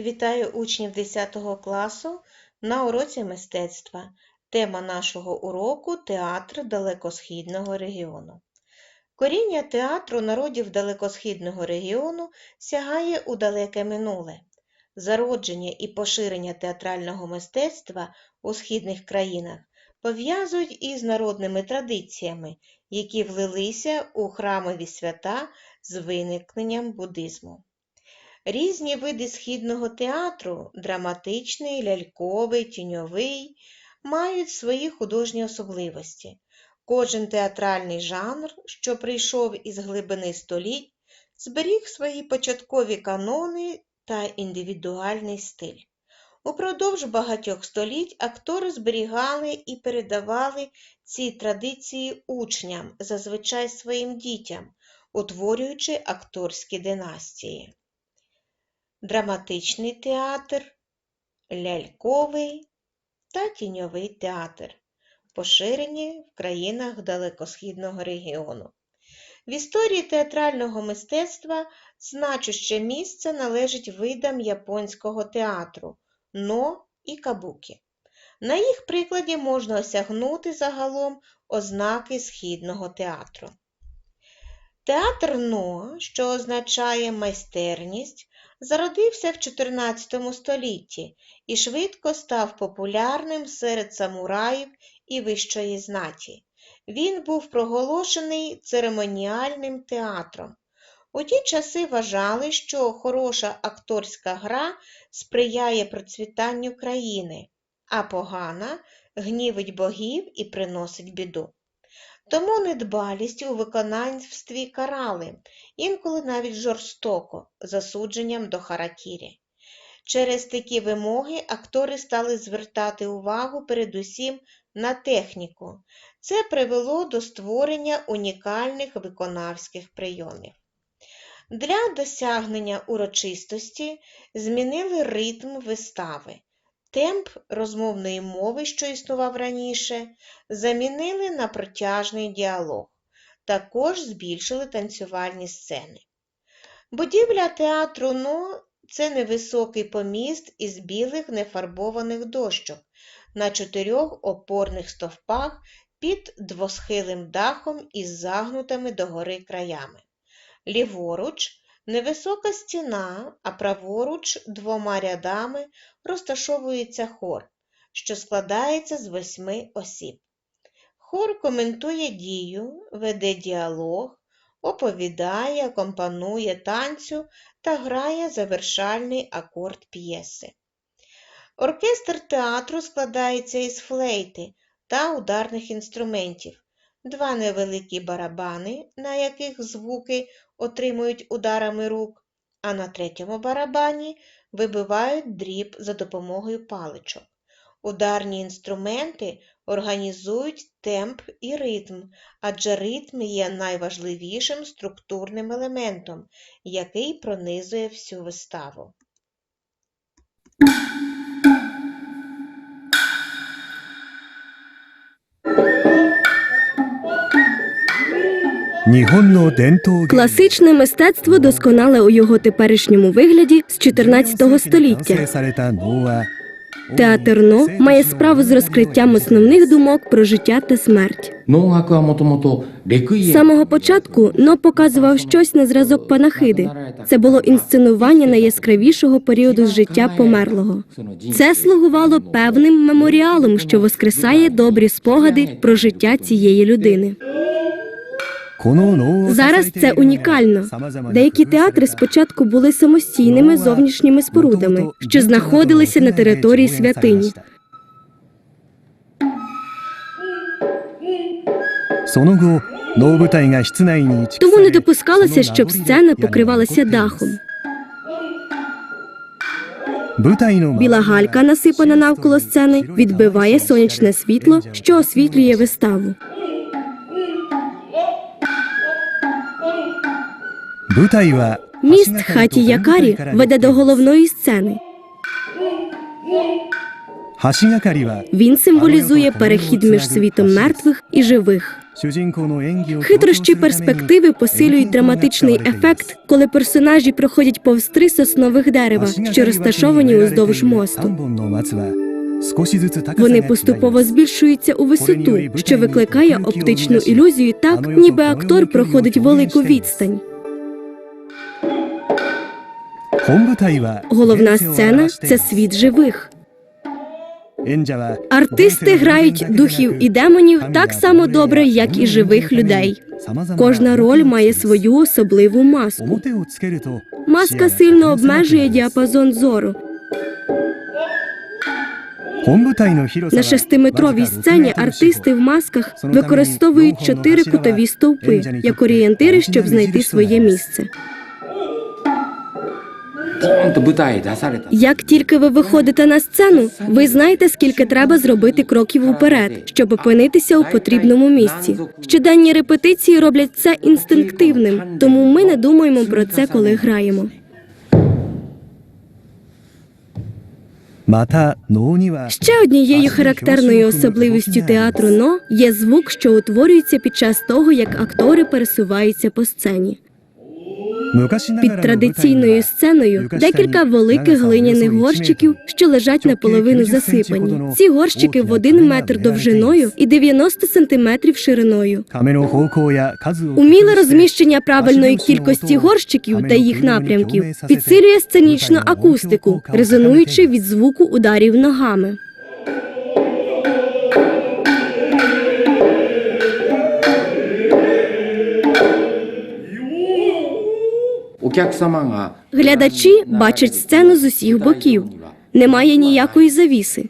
Вітаю учнів 10 класу на уроці мистецтва. Тема нашого уроку театр далекосхідного регіону. Коріння театру народів далекосхідного регіону сягає у далеке минуле. Зародження і поширення театрального мистецтва у східних країнах пов'язують із народними традиціями, які влилися у храмові свята з виникненням буддизму. Різні види східного театру драматичний, ляльковий, тіньовий мають свої художні особливості. Кожен театральний жанр, що прийшов із глибини століть, зберіг свої початкові канони та індивідуальний стиль. Упродовж багатьох століть актори зберігали і передавали ці традиції учням, зазвичай своїм дітям, утворюючи акторські династії драматичний театр, ляльковий та тіньовий театр, поширені в країнах далекосхідного регіону. В історії театрального мистецтва значуще місце належить видам японського театру но і кабукі. На їх прикладі можна осягнути загалом ознаки східного театру. Театр но, що означає майстерність, зародився в 14 столітті і швидко став популярним серед самураїв і вищої знаті. Він був проголошений церемоніальним театром. У ті часи вважали, що хороша акторська гра сприяє процвітанню країни, а погана гнівить богів і приносить біду. Тому недбалість у виконавстві карали, інколи навіть жорстоко, засудженням до харакірі. Через такі вимоги актори стали звертати увагу передусім на техніку. Це привело до створення унікальних виконавських прийомів. Для досягнення урочистості змінили ритм вистави. Темп розмовної мови, що існував раніше, замінили на протяжний діалог, також збільшили танцювальні сцени. Будівля театру «Но» – це невисокий поміст із білих нефарбованих дощок на чотирьох опорних стовпах під двосхилим дахом із загнутими догори краями. Ліворуч невисока стіна, а праворуч двома рядами розташовується хор, що складається з восьми осіб. Хор коментує дію, веде діалог, оповідає, акомпанує танцю та грає завершальний акорд п'єси. Оркестр театру складається із флейти та ударних інструментів, два невеликі барабани, на яких звуки отримують ударами рук, а на третьому барабані вибивають дріб за допомогою паличок. Ударні інструменти організують темп і ритм, адже ритм є найважливішим структурним елементом, який пронизує всю виставу. Класичне мистецтво досконале у його теперішньому вигляді з 14 століття. Театр Но має справу з розкриттям основних думок про життя та смерть. З самого початку но показував щось на зразок панахиди. Це було інсценування найяскравішого періоду з життя померлого. Це слугувало певним меморіалом, що воскресає добрі спогади про життя цієї людини. Зараз це унікально. Деякі театри спочатку були самостійними зовнішніми спорудами, що знаходилися на території святині. Тому не допускалося, щоб сцена покривалася дахом. Біла галька, насипана навколо сцени, відбиває сонячне світло, що освітлює виставу. Міст хаті Якарі веде до головної сцени. Він символізує перехід між світом мертвих і живих. Хитрощі перспективи посилюють драматичний ефект, коли персонажі проходять повз три соснових дерева, що розташовані уздовж мосту. Вони поступово збільшуються у висоту, що викликає оптичну ілюзію, так ніби актор проходить велику відстань. Головна сцена це світ живих. Артисти грають духів і демонів так само добре, як і живих людей. Кожна роль має свою особливу маску. Маска сильно обмежує діапазон зору. На шестиметровій сцені артисти в масках використовують чотири кутові стовпи як орієнтири, щоб знайти своє місце. Як тільки ви виходите на сцену, ви знаєте, скільки треба зробити кроків уперед, щоб опинитися у потрібному місці. Щоденні репетиції роблять це інстинктивним, тому ми не думаємо про це, коли граємо. Ще однією характерною особливістю театру но є звук, що утворюється під час того, як актори пересуваються по сцені. Під традиційною сценою декілька великих глиняних горщиків, що лежать наполовину засипані. Ці горщики в один метр довжиною і 90 сантиметрів шириною. Уміле розміщення правильної кількості горщиків та їх напрямків підсилює сценічну акустику, резонуючи від звуку ударів ногами. Глядачі бачать сцену з усіх боків. Немає ніякої завіси.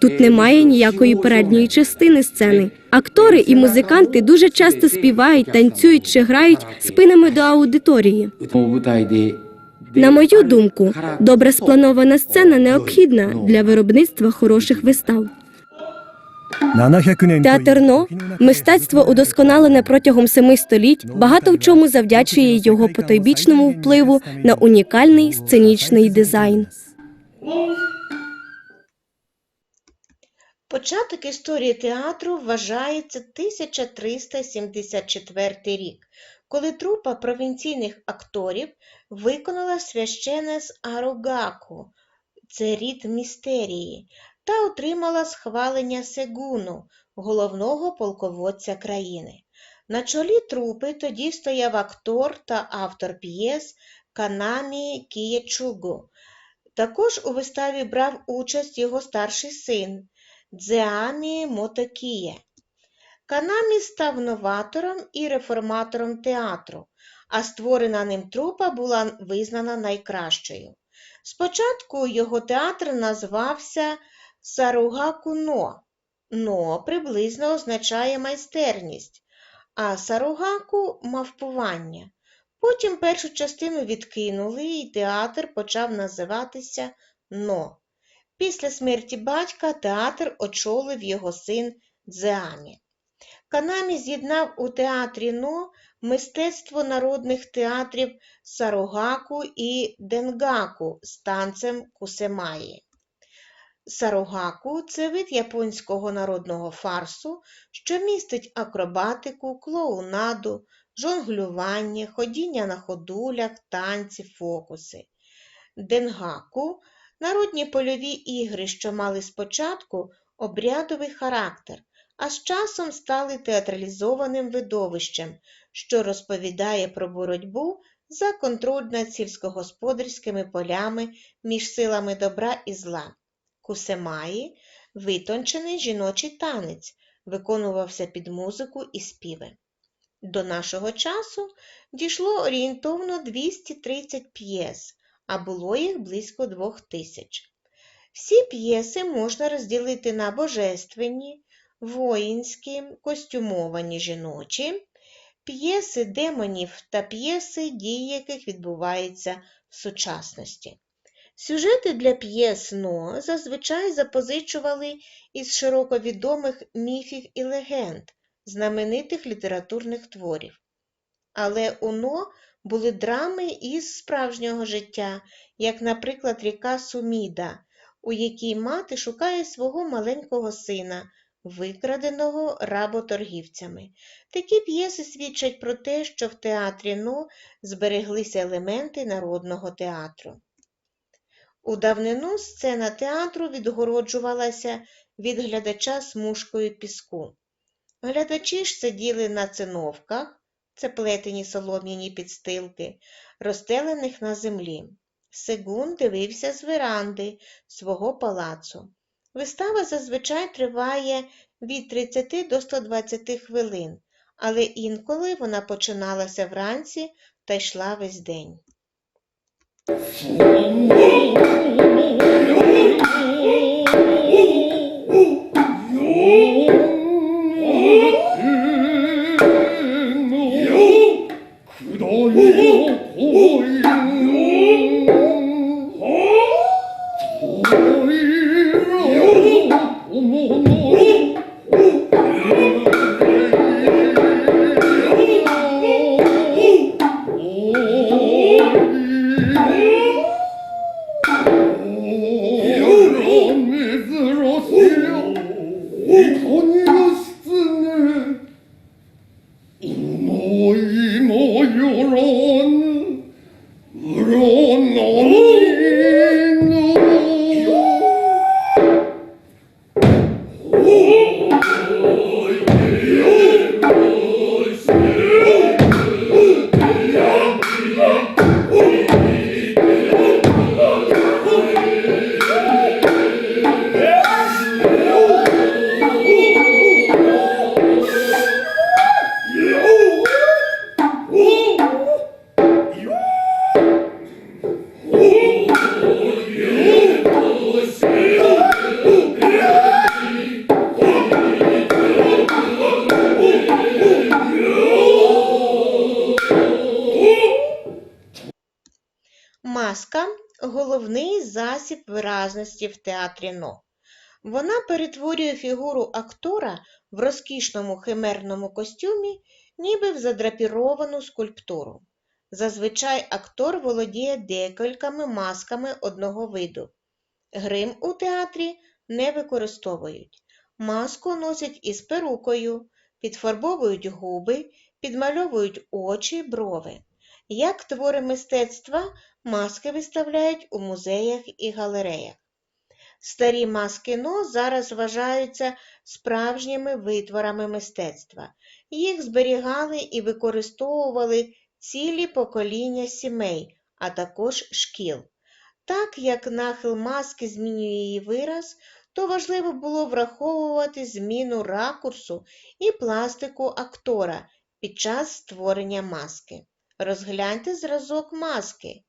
Тут немає ніякої передньої частини сцени. Актори і музиканти дуже часто співають, танцюють чи грають спинами до аудиторії. На мою думку, добре спланована сцена необхідна для виробництва хороших вистав. Театерно мистецтво удосконалене протягом семи століть багато в чому завдячує його потойбічному впливу на унікальний сценічний дизайн. Початок історії театру вважається 1374 рік, коли трупа провінційних акторів виконала священне з Аругаку. Це рід містерії, та отримала схвалення Сегуну, головного полководця країни. На чолі трупи тоді стояв актор та автор п'єс Канамі Кієчугу. Також у виставі брав участь його старший син Дзеамі Мотокіє. Канамі став новатором і реформатором театру, а створена ним трупа була визнана найкращою. Спочатку його театр назвався Саругаку Но. Но приблизно означає майстерність, а Саругаку мавпування. Потім першу частину відкинули, і театр почав називатися Но. Після смерті батька театр очолив його син Дзеамі. Канамі з'єднав у театрі Но мистецтво народних театрів Саругаку і Денгаку з танцем Кусемаї. Саругаку – це вид японського народного фарсу, що містить акробатику, клоунаду, жонглювання, ходіння на ходулях, танці, фокуси. Денгаку – народні польові ігри, що мали спочатку обрядовий характер, а з часом стали театралізованим видовищем, що розповідає про боротьбу за контроль над сільськогосподарськими полями між силами добра і зла. Кусемаї – витончений жіночий танець, виконувався під музику і співи. До нашого часу дійшло орієнтовно 230 п'єс, а було їх близько двох тисяч. Всі п'єси можна розділити на божественні, воїнські, костюмовані жіночі, п'єси демонів та п'єси, дії яких відбуваються в сучасності. Сюжети для п'єс «Но» зазвичай запозичували із широко відомих міфів і легенд, знаменитих літературних творів. Але у «Но» були драми із справжнього життя, як, наприклад, ріка Суміда, у якій мати шукає свого маленького сина, викраденого работоргівцями. Такі п'єси свідчать про те, що в театрі НО збереглися елементи народного театру. У давнину сцена театру відгороджувалася від глядача смужкою піску. Глядачі ж сиділи на циновках, це плетені солом'яні підстилки, розстелених на землі. Сегун дивився з веранди свого палацу. Вистава зазвичай триває від 30 до 120 хвилин, але інколи вона починалася вранці та йшла весь день. Маска головний засіб виразності в театрі НО. Вона перетворює фігуру актора в розкішному химерному костюмі, ніби в задрапіровану скульптуру. Зазвичай актор володіє декількома масками одного виду. Грим у театрі не використовують. Маску носять із перукою, підфарбовують губи, підмальовують очі, брови. Як твори мистецтва, маски виставляють у музеях і галереях. Старі маски НО зараз вважаються справжніми витворами мистецтва. Їх зберігали і використовували цілі покоління сімей, а також шкіл. Так як нахил маски змінює її вираз, то важливо було враховувати зміну ракурсу і пластику актора під час створення маски. Розгляньте зразок маски.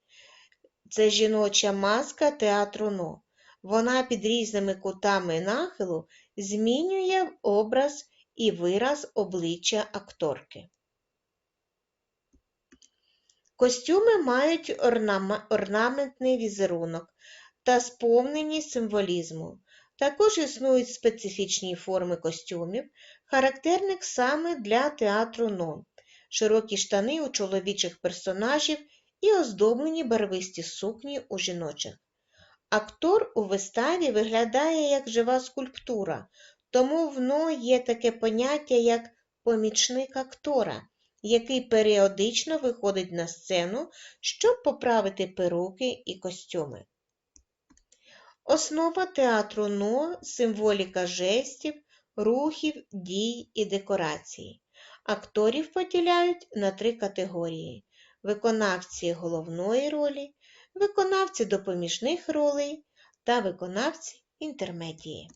Це жіноча маска театру НО. Вона під різними кутами нахилу змінює образ і вираз обличчя акторки. Костюми мають орнама- орнаментний візерунок та сповнені символізму. Також існують специфічні форми костюмів, характерних саме для театру НО, широкі штани у чоловічих персонажів і оздоблені барвисті сукні у жіночих. Актор у виставі виглядає як жива скульптура, тому в НО є таке поняття як помічник актора, який періодично виходить на сцену, щоб поправити перуки і костюми. Основа театру НО – символіка жестів, рухів, дій і декорації. Акторів поділяють на три категорії: виконавці головної ролі, виконавці допоміжних ролей та виконавці інтермедії.